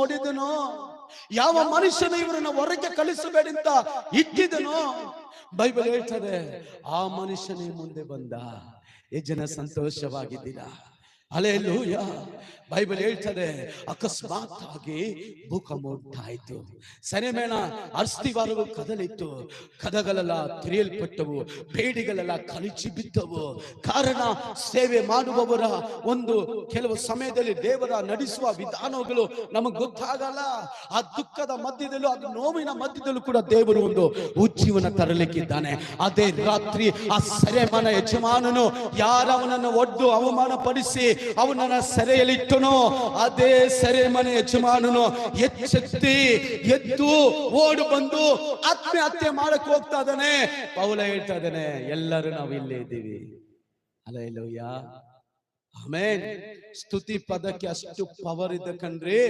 ಓಡಿದನೋ ಯಾವ ಮನುಷ್ಯನ ಇವರನ್ನ ಹೊರಗೆ ಕಳಿಸಬೇಡಿ ಅಂತ ಇಟ್ಟಿದನೋ? ಬೈಬಲ್ ಹೇಳ್ತದೆ, ಆ ಮನುಷ್ಯನೇ ಮುಂದೆ ಬಂದ, ಈ ಜನ ಸಂತೋಷವಾಗಿದ್ದೀರಾ? ಅಲೆಲ್ಲೂಯ ಬೈಬಲ್ ಹೇಳ್ತದೆ ಅಕಸ್ಮಾತ್ ಆಗಿ ಭೂಕಂಪ ಉಂಟಾಯಿತು ಸೆರೆಮೇಣ ಅಸ್ಥಿವಾರವು ಕದಲಿತ್ತು. ಕದಗಳೆಲ್ಲ ತಿರಿಯಲ್ಪಟ್ಟವು ಬೇಡಿಗಳೆಲ್ಲ ಕಲಿಚಿ ಬಿದ್ದವು. ಕಾರಣ ಸೇವೆ ಮಾಡುವವರ ಒಂದು ಕೆಲವು ಸಮಯದಲ್ಲಿ ದೇವರ ನಡೆಸುವ ವಿಧಾನಗಳು ನಮಗೆ ಗೊತ್ತಾಗಲ್ಲ. ಆ ದುಃಖದ ಮಧ್ಯದಲ್ಲೂ ಅದು ನೋವಿನ ಮಧ್ಯದಲ್ಲೂ ಕೂಡ ದೇವರು ಒಂದು ಉಜ್ಜೀವನ ತರಲಿಕ್ಕಿದ್ದಾನೆ. ಅದೇ ರಾತ್ರಿ ಆ ಸೆರೆಮನ ಯಜಮಾನನು ಯಾರವನನ್ನು ಒಡ್ಡು ಅವಮಾನ ಪಡಿಸಿ ಅವನನ್ನ ಸೆರೆಯಲ್ಲಿಟ್ಟನು. ಅದೇ ಸೆರೆ ಮನೆ ಯಜಮಾನನು ಎಚ್ಚೆತ್ತಿ ಎದ್ದು ಓಡು ಬಂದು ಆತ್ಮಹತ್ಯೆ ಮಾಡಕ್ ಹೋಗ್ತಾ ಇದ್ದಾನೆ. ಪೌಲ ಹೇಳ್ತಾ ಇದ್ದಾನೆ, ಎಲ್ಲರೂ ನಾವು ಇಲ್ಲೇ ಇದ್ದೀವಿ. ಅಲ್ಲ ಆಮೇನ್. ಸ್ತುತಿ ಪದಕ್ಕೆ ಅಷ್ಟು ಪವರ್ ಇದೆ ಕಣ್ರಿ.